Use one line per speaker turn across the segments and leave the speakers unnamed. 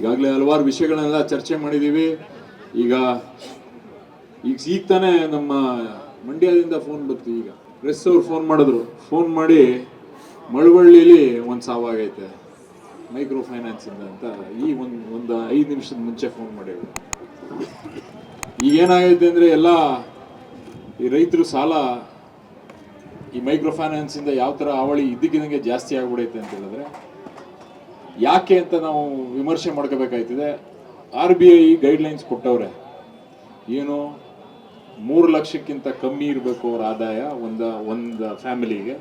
ಈಗಾಗಲೇ ಹಲವಾರು ವಿಷಯಗಳನ್ನೆಲ್ಲ ಚರ್ಚೆ ಮಾಡಿದ್ದೀವಿ. ಈಗ ಈಗ ಈಗ ತಾನೇ ನಮ್ಮ ಮಂಡ್ಯದಿಂದ ಫೋನ್ ಬರ್ತೀವಿ ಈಗ. ಪ್ರೆಸ್ ಅವ್ರು ಫೋನ್ ಮಾಡಿದ್ರು. ಫೋನ್ ಮಾಡಿ ಮಳವಳ್ಳಿಲಿ ಒಂದು ಸಾವಾಗೈತೆ ಮೈಕ್ರೋ ಫೈನಾನ್ಸಿಂದ ಅಂತ ಈ ಒಂದು ಒಂದು ಐದು ನಿಮಿಷದ ಮುಂಚೆ ಫೋನ್ ಮಾಡಿದ್ರು. ಈಗ ಏನಾಗೈತೆ ಅಂದರೆ ಎಲ್ಲ ಈ ರೈತರು ಸಾಲ ಈ ಮೈಕ್ರೋ ಫೈನಾನ್ಸಿಂದ ಯಾವ ಥರ ಅವಳಿ ಇದ್ದಕ್ಕಿದಂಗೆ ಜಾಸ್ತಿ ಆಗ್ಬಿಡೈತೆ ಅಂತ ಹೇಳಿದ್ರೆ ಯಾಕೆ ಅಂತ ನಾವು ವಿಮರ್ಶೆ ಮಾಡ್ಕೋಬೇಕಾಯ್ತದೆ. ಆರ್ ಬಿ ಐ ಗೈಡ್ಲೈನ್ಸ್ ಕೊಟ್ಟವ್ರೆ. ಏನು, ಮೂರು ಲಕ್ಷಕ್ಕಿಂತ ಕಮ್ಮಿ ಇರಬೇಕು ಅವ್ರ ಆದಾಯ ಒಂದು ಒಂದು ಫ್ಯಾಮಿಲಿಗೆ.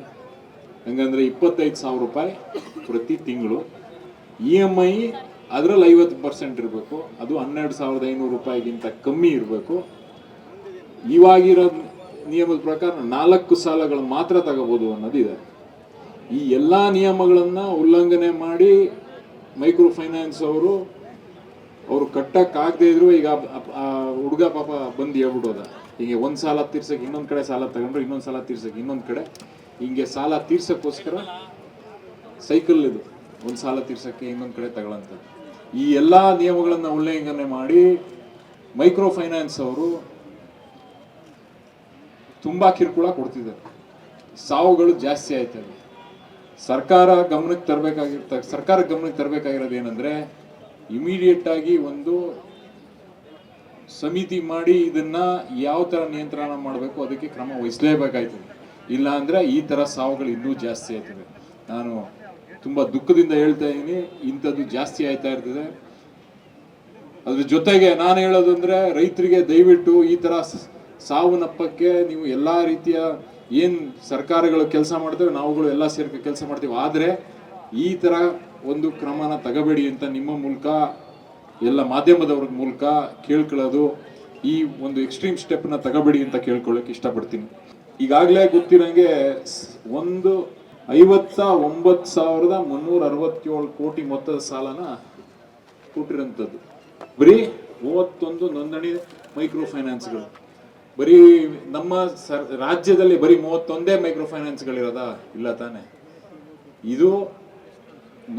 ಹಂಗಂದ್ರೆ ಇಪ್ಪತ್ತೈದು ಸಾವಿರ ರೂಪಾಯಿ ಪ್ರತಿ ತಿಂಗಳು. ಇ ಎಂ ಐ ಅದರಲ್ಲಿ ಐವತ್ತು ಪರ್ಸೆಂಟ್ ಇರಬೇಕು. ಅದು ಹನ್ನೆರಡು ಸಾವಿರದ ಐನೂರು ರೂಪಾಯಿಗಿಂತ ಕಮ್ಮಿ ಇರಬೇಕು. ಇವಾಗಿರೋ ನಿಯಮದ ಪ್ರಕಾರ ನಾಲ್ಕು ಸಾಲಗಳು ಮಾತ್ರ ತಗೋಬೋದು ಅನ್ನೋದಿದೆ ಈ ಎಲ್ಲ ನಿಯಮಗಳನ್ನು ಉಲ್ಲಂಘನೆ ಮಾಡಿ ಮೈಕ್ರೋ ಫೈನಾನ್ಸ್ ಅವರು ಅವರು ಕಟ್ಟಕ್ಕಾಗದೇ ಇದ್ರು, ಈಗ ಹುಡುಗ ಪಾಪ ಬಂದು ಹೇಳ್ಬಿಡೋದ. ಹೀಗೆ ಒಂದು ಸಾಲ ತೀರ್ಸಕ್ಕೆ ಇನ್ನೊಂದು ಕಡೆ ಸಾಲ ತಗೊಂಡ್ರು ಇನ್ನೊಂದು ಸಾಲ ತೀರ್ಸಕ್ಕೆ ಇನ್ನೊಂದು ಕಡೆ. ಹಿಂಗೆ ಸಾಲ ತೀರ್ಸಕ್ಕೋಸ್ಕರ ಸೈಕಲ್ ಇದು. ಒಂದು ಸಾಲ ತೀರ್ಸಕ್ಕೆ ಇನ್ನೊಂದು ಕಡೆ ತಗೊಳ್ಳಂತ ಈ ಎಲ್ಲ ನಿಯಮಗಳನ್ನು ಉಲ್ಲಂಘನೆ ಮಾಡಿ ಮೈಕ್ರೋ ಫೈನಾನ್ಸ್ ಅವರು ತುಂಬಾ ಕಿರುಕುಳ ಕೊಡ್ತಿದ್ದಾರೆ. ಸಾವುಗಳು ಜಾಸ್ತಿ ಆಯ್ತವೆ ಸರ್ಕಾರ ಗಮನಕ್ಕೆ ತರಬೇಕಾಗಿರ್ತ, ಸರ್ಕಾರ ಗಮನಕ್ಕೆ ತರಬೇಕಾಗಿರೋದು ಏನಂದ್ರೆ ಇಮಿಡಿಯೇಟ್ ಆಗಿ ಒಂದು ಸಮಿತಿ ಮಾಡಿ ಇದನ್ನ ಯಾವ ತರ ನಿಯಂತ್ರಣ ಮಾಡಬೇಕು ಅದಕ್ಕೆ ಕ್ರಮ ವಹಿಸಲೇಬೇಕಾಯ್ತದೆ. ಇಲ್ಲ ಅಂದ್ರೆ ಈ ತರ ಸಾವುಗಳು ಇನ್ನೂ ಜಾಸ್ತಿ ಆಯ್ತದೆ ನಾನು ತುಂಬಾ ದುಃಖದಿಂದ ಹೇಳ್ತಾ ಇದ್ದೀನಿ ಇಂಥದ್ದು ಜಾಸ್ತಿ ಆಯ್ತಾ ಇರ್ತದೆ. ಅದ್ರ ಜೊತೆಗೆ ನಾನು ಹೇಳೋದಂದ್ರೆ ರೈತರಿಗೆ ದಯವಿಟ್ಟು ಈ ತರ ಸ- ಸಾವು ನಪ್ಪಕ್ಕೆ ನೀವು ಎಲ್ಲಾ ರೀತಿಯ ಏನ್ ಸರ್ಕಾರಗಳು ಕೆಲಸ ಮಾಡ್ತೇವೆ, ನಾವುಗಳು ಎಲ್ಲ ಸೇರ್ಕ ಕೆಲಸ ಮಾಡ್ತೀವಿ. ಆದ್ರೆ ಈ ತರ ಒಂದು ಕ್ರಮನ ತಗೋಬೇಡಿ ಅಂತ ನಿಮ್ಮ ಮೂಲಕ, ಎಲ್ಲ ಮಾಧ್ಯಮದವ್ರ ಮೂಲಕ ಕೇಳ್ಕೊಳ್ಳೋದು ಈ ಒಂದು ಎಕ್ಸ್ಟ್ರೀಮ್ ಸ್ಟೆಪ್ನ ತಗಬೇಡಿ ಅಂತ ಕೇಳ್ಕೊಳ್ಳೋಕೆ ಇಷ್ಟಪಡ್ತೀನಿ. ಈಗಾಗಲೇ ಗೊತ್ತಿರೋಂಗೆ ಒಂದು ಐವತ್ತ ಒಂಬತ್ತು ಸಾವಿರದ ಮುನ್ನೂರ ಅರವತ್ತೇಳು ಕೋಟಿ ಮೊತ್ತದ ಸಾಲನ ಕೊಟ್ಟಿರೋಂಥದ್ದು. ಬರೀ ಮೂವತ್ತೊಂದು ನೋಂದಣಿ ಮೈಕ್ರೋ ಫೈನಾನ್ಸ್ಗಳು. ಬರೀ ನಮ್ಮ ಸರ್, ರಾಜ್ಯದಲ್ಲಿ ಬರೀ ಮೂವತ್ತೊಂದೇ ಮೈಕ್ರೋ ಫೈನಾನ್ಸ್ಗಳಿರೋದಾ ಇಲ್ಲ ತಾನೆ. ಇದು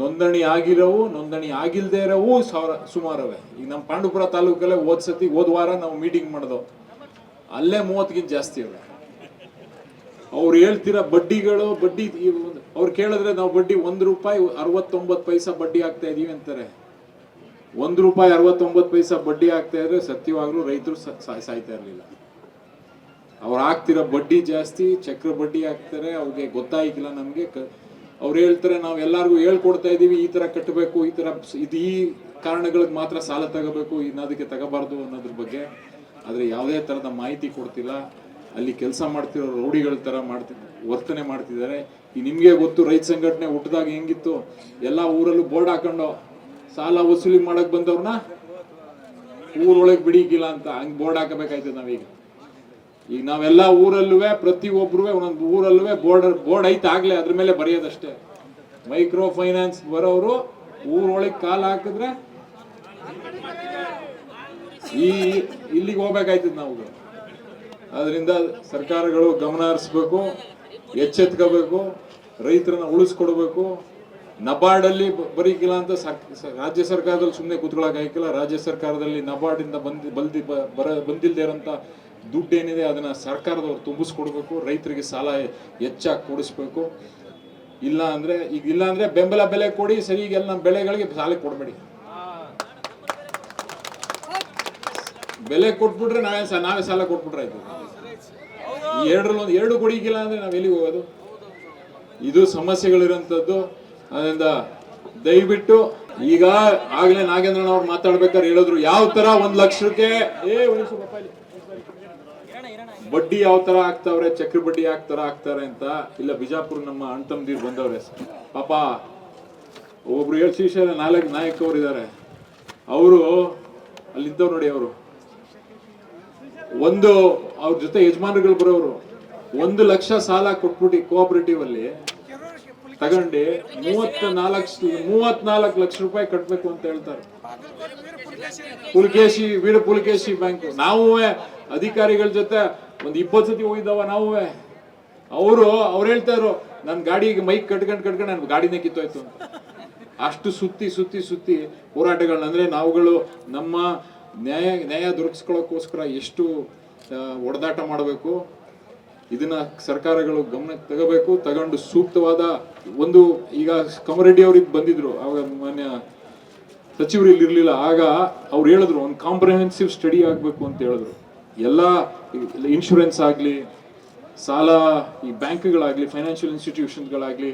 ನೋಂದಣಿ ಆಗಿರೋವು, ನೋಂದಣಿ ಆಗಿಲ್ಲದೆ ಇರೋವು ಸಾವಿರ, ಸುಮಾರವೇ. ಈಗ ನಮ್ಮ ಪಾಂಡುಪುರ ತಾಲೂಕಲ್ಲೇ ಹೋದ ಸತಿ, ಹೋದ ವಾರ ನಾವು ಮೀಟಿಂಗ್ ಮಾಡ್ದೋ. ಅಲ್ಲೇ ಮೂವತ್ತಿಗಿಂತ ಜಾಸ್ತಿ ಇವೆ. ಅವ್ರು ಹೇಳ್ತಿರೋ ಬಡ್ಡಿಗಳು, ಬಡ್ಡಿ ಅವ್ರು ಕೇಳಿದ್ರೆ ನಾವು ಬಡ್ಡಿ ಒಂದು ರೂಪಾಯಿ ಅರವತ್ತೊಂಬತ್ತು ಪೈಸಾ ಬಡ್ಡಿ ಆಗ್ತಾ ಇದೀವಿ ಅಂತಾರೆ. ಒಂದು ರೂಪಾಯಿ ಅರವತ್ತೊಂಬತ್ತು ಪೈಸಾ ಬಡ್ಡಿ ಆಗ್ತಾ ಇದ್ರೆ ಸತ್ಯವಾಗ್ಲೂ ರೈತರು ಸಾಯ್ತಾ ಇರಲಿಲ್ಲ. ಅವ್ರು ಹಾಕ್ತಿರೋ ಬಡ್ಡಿ ಜಾಸ್ತಿ, ಚಕ್ರ ಬಡ್ಡಿ ಹಾಕ್ತಾರೆ, ಅವ್ರಿಗೆ ಗೊತ್ತಾಯ್ತಿಲ್ಲ ನಮಗೆ. ಅವ್ರು ಹೇಳ್ತಾರೆ, ನಾವು ಎಲ್ಲರಿಗೂ ಹೇಳ್ಕೊಡ್ತಾ ಇದ್ದೀವಿ ಈ ಥರ ಕಟ್ಟಬೇಕು ಈ ಥರ ಇದು ಈ ಕಾರಣಗಳಿಗೆ ಮಾತ್ರ ಸಾಲ ತಗೋಬೇಕು ಇನ್ನೋದಕ್ಕೆ ತಗೋಬಾರ್ದು ಅನ್ನೋದ್ರ ಬಗ್ಗೆ. ಆದರೆ ಯಾವುದೇ ಥರದ ಮಾಹಿತಿ ಕೊಡ್ತಿಲ್ಲ. ಅಲ್ಲಿ ಕೆಲಸ ಮಾಡ್ತಿರೋ ರೌಡಿಗಳ ಥರ ಮಾಡ್ತಿ, ವರ್ತನೆ ಮಾಡ್ತಿದ್ದಾರೆ. ಈ ನಿಮಗೆ ಗೊತ್ತು, ರೈತ ಸಂಘಟನೆ ಹುಟ್ಟಿದಾಗ ಹೆಂಗಿತ್ತು? ಎಲ್ಲ ಊರಲ್ಲೂ ಬೋರ್ಡ್ ಹಾಕೊಂಡು, ಸಾಲ ವಸೂಲಿ ಮಾಡೋಕೆ ಬಂದವ್ರನ್ನ, ಊರೊಳಗೆ ಬಿಡಿಗಿಲ್ಲ ಅಂತ, ಹಂಗೆ ಬೋರ್ಡ್ ಹಾಕಬೇಕಾಯ್ತದೆ ನಾವೀಗ. ಈಗ ನಾವೆಲ್ಲ ಊರಲ್ಲೂ ಪ್ರತಿ ಒಬ್ರು ಒಂದೊಂದು ಊರಲ್ಲೂ ಬೋರ್ಡ್ ಬೋರ್ಡ್ ಐತೆ ಆಗಲೇ ಅದ್ರ ಮೇಲೆ ಬರೆಯೋದಷ್ಟೇ. ಮೈಕ್ರೋ ಫೈನಾನ್ಸ್ ಬರೋರು ಊರೊಳಗೆ ಕಾಲು ಹಾಕಿದ್ರೆ ಈ ಇಲ್ಲಿಗೆ ಹೋಗ್ಬೇಕಾಯ್ತದ ನಾವು ಅದರಿಂದ ಸರ್ಕಾರಗಳು ಗಮನ ಹರಿಸ್ಬೇಕು, ಎಚ್ಚೆತ್ಕೋಬೇಕು, ರೈತರನ್ನ ಉಳಿಸ್ಕೊಡ್ಬೇಕು. ನಬಾರ್ಡಲ್ಲಿ ಬರೀಕಿಲ್ಲ ಅಂತ ರಾಜ್ಯ ಸರ್ಕಾರದಲ್ಲಿ ಸುಮ್ಮನೆ ಕೂತ್ಕೊಳ್ಳೋಕೆ ರಾಜ್ಯ ಸರ್ಕಾರದಲ್ಲಿ ನಬಾರ್ಡಿಂದ ಬಂದಿ, ಬಲ್ದಿ ಬರ, ಬಂದಿಲ್ದೇ ಇರೋಂಥ ದುಡ್ಡು ಏನಿದೆ ಅದನ್ನ ಸರ್ಕಾರದವ್ರು ತುಂಬಿಸ್ಕೊಡ್ಬೇಕು, ರೈತರಿಗೆ ಸಾಲ ಹೆಚ್ಚಾಗಿ ಕೊಡಿಸ್ಬೇಕು. ಇಲ್ಲ ಅಂದ್ರೆ ಈಗ ಇಲ್ಲ ಅಂದ್ರೆ ಬೆಂಬಲ ಬೆಲೆ ಕೊಡಿ, ಸರಿ, ಈಗ ಎಲ್ಲ ನಮ್ಮ ಬೆಳೆಗಳಿಗೆ ಸಾಲ ಕೊಡಬೇಡಿ. ಬೆಲೆ ಕೊಟ್ಬಿಟ್ರೆ ನಾವೇ ನಾವೇ ಸಾಲ ಕೊಟ್ಬಿಟ್ರೆ ಆಯ್ತು ಎರಡರಲ್ಲೊಂದು ಎರಡು ಕೊಡಿಗಿಲ್ಲ ಅಂದ್ರೆ ನಾವು ಎಲ್ಲಿಗೆ ಹೋಗೋದು? ಇದು ಸಮಸ್ಯೆಗಳಿರೋಂಥದ್ದು. ಅದರಿಂದ ದಯವಿಟ್ಟು ಈಗ ಆಗ್ಲೇ ನಾಗೇಂದ್ರಣ್ಣ ಅವ್ರು ಮಾತಾಡ್ಬೇಕಾದ್ರೆ ಹೇಳಿದ್ರು, ಯಾವ ತರ ಒಂದ್ ಲಕ್ಷಕ್ಕೆ. ಬಡ್ಡಿ ಯಾವ ತರ ಹಾಕ್ತಾವ್ರೆ? ಚಕ್ರ ಬಡ್ಡಿ ಯಾವ ತರ ಹಾಕ್ತಾರೆ ಅಂತ. ಇಲ್ಲ, ಬಿಜಾಪುರ್ ನಮ್ಮ ಅಣ್ಣ ತಮ್ಮದಿರು ಬಂದವ್ರೆ. ಪಾಪ, ಒಬ್ರು ಏಳು ನಾಲ್ಕು ನಾಯಕ ಅವ್ರು ಇದಾರೆ ಅವರು ಅಲ್ಲಿದ್ದವ್ರು ನೋಡಿ ಅವರು. ಒಂದು, ಅವ್ರ ಜೊತೆ ಯಜಮಾನರುಗಳು ಬರೋರು. ಒಂದು ಲಕ್ಷ ಸಾಲ ಕೊಟ್ಬಿಟ್ಟು ಕೋಆಪರೇಟಿವ್ ಅಲ್ಲಿ ತಗೊಂಡು ಮೂವತ್ತ ನಾಲ್ಕು ಮೂವತ್ನಾಲ್ಕು ಲಕ್ಷ ರೂಪಾಯಿ ಕಟ್ಟಬೇಕು ಅಂತ ಹೇಳ್ತಾರೆ. ಪುಲ್ಕೇಶಿ, ವೀರ ಪುಲಕೇಶಿ ಬ್ಯಾಂಕ್. ನಾವು ಅಧಿಕಾರಿಗಳ ಜೊತೆ ಒಂದು ಇಪ್ಪತ್ತು ಸತಿ ಹೋಗಿದ್ದಾವ ನಾವು ಅವರು, ಅವ್ರು ಹೇಳ್ತಾ ಇದ್ರು ನನ್ನ ಗಾಡಿಗೆ ಮೈಕ್ ಕಟ್ಕೊಂಡ್, ಕಟ್ಕೊಂಡು ನನ್ ಗಾಡಿನೇ ಕಿತ್ತೋಯ್ತು ಅಂತ. ಅಷ್ಟು ಸುತ್ತಿ ಸುತ್ತಿ ಸುತ್ತಿ ಹೋರಾಟಗಳನ್ನ, ಅಂದ್ರೆ ನಾವುಗಳು ನಮ್ಮ ನ್ಯಾಯ ನ್ಯಾಯ ದೊರಕಿಸ್ಕೊಳ್ಳೋಕ್ಕೋಸ್ಕರ ಎಷ್ಟು ಒಡೆದಾಟ ಮಾಡಬೇಕು ಇದನ್ನ ಸರ್ಕಾರಗಳು ಗಮನಕ್ಕೆ ತಗೋಬೇಕು. ತಗೊಂಡು ಸೂಕ್ತವಾದ ಒಂದು ಈಗ ಕಮರೆಡ್ಡಿ ಅವ್ರಿಗೆ ಬಂದಿದ್ರು. ಆವಾಗ ಮಾನ್ಯ ಸಚಿವರು ಇಲ್ಲಿ ಇರಲಿಲ್ಲ. ಆಗ ಅವ್ರು ಹೇಳಿದ್ರು, ಒಂದು ಕಾಂಪ್ರಹೆನ್ಸಿವ್ ಸ್ಟಡಿ ಆಗಬೇಕು ಅಂತ ಹೇಳಿದ್ರು. ಎಲ್ಲ ಇನ್ಶೂರೆನ್ಸ್ ಆಗಲಿ, ಸಾಲ, ಈ ಬ್ಯಾಂಕ್ಗಳಾಗಲಿ ಫೈನಾನ್ಷಿಯಲ್ ಇನ್ಸ್ಟಿಟ್ಯೂಷನ್ಗಳಾಗಲಿ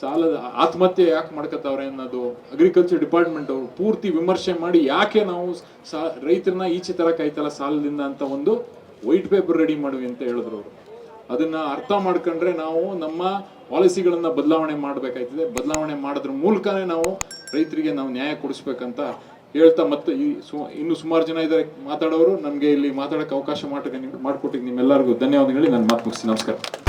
ಸಾಲದ ಆತ್ಮಹತ್ಯೆ ಯಾಕೆ ಮಾಡ್ಕೋತಾವ್ರೆ ಅನ್ನೋದು ಅಗ್ರಿಕಲ್ಚರ್ ಡಿಪಾರ್ಟ್ಮೆಂಟ್ ಅವರು ಪೂರ್ತಿ ವಿಮರ್ಶೆ ಮಾಡಿ ಯಾಕೆ ನಾವು ಸಾ ರೈತರನ್ನ ಈಚೆ ತರಕಾಯ್ತಲ್ಲ ಸಾಲದಿಂದ ಅಂತ ಒಂದು ವೈಟ್ ಪೇಪರ್ ರೆಡಿ ಮಾಡುವಿ ಅಂತ ಹೇಳಿದ್ರು ಅವರು. ಅದನ್ನ ಅರ್ಥ ಮಾಡ್ಕೊಂಡ್ರೆ ನಾವು ನಮ್ಮ ಪಾಲಿಸಿಗಳನ್ನ ಬದಲಾವಣೆ ಮಾಡಬೇಕಾಯ್ತದೆ. ಬದಲಾವಣೆ ಮಾಡೋದ್ರ ಮೂಲಕನೇ ನಾವು ರೈತರಿಗೆ ನಾವು ನ್ಯಾಯ ಕೊಡಿಸ್ಬೇಕಂತ ಹೇಳ್ತಾ ಮತ್ತೆ ಈ ಇನ್ನು ಸುಮಾರು ಜನ ಇದ್ದಾರೆ ಮಾತಾಡೋರು, ನಮಗೆ ಇಲ್ಲಿ ಮಾತಾಡೋಕೆ ಅವಕಾಶ ಮಾಡಿ ಮಾಡ್ಕೊಟ್ಟಿಗೆ ನಿಮ್ಮೆಲ್ಲರಿಗೂ. ಧನ್ಯವಾದಗಳು ನಾನು ಮಾತು ಮುಗಿಸಿ ನಮಸ್ಕಾರ.